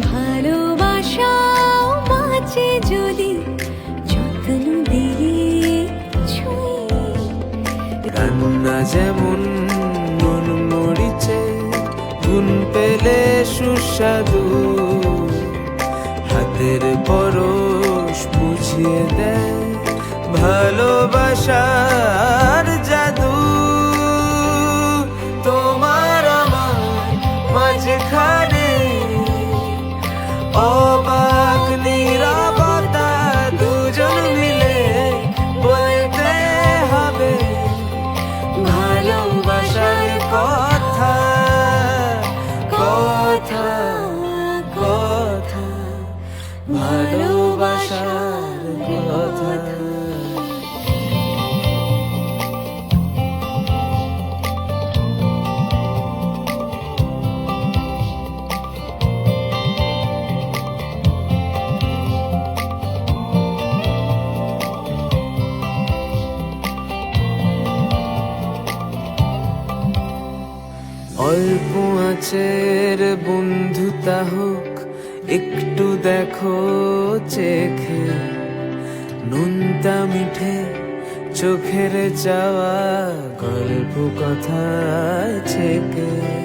ভালোবাসাও যেমন নুন মরিচে পেলে সুস্বাদু। হাতের পরশ বুঝিয়ে দেয় ভালোবাসা। অল্প আছের বন্ধুতা হোক একটু দেখো চেখে। নুনতা মিঠে চোখের যাওয়া গল্প কথা ছেকে।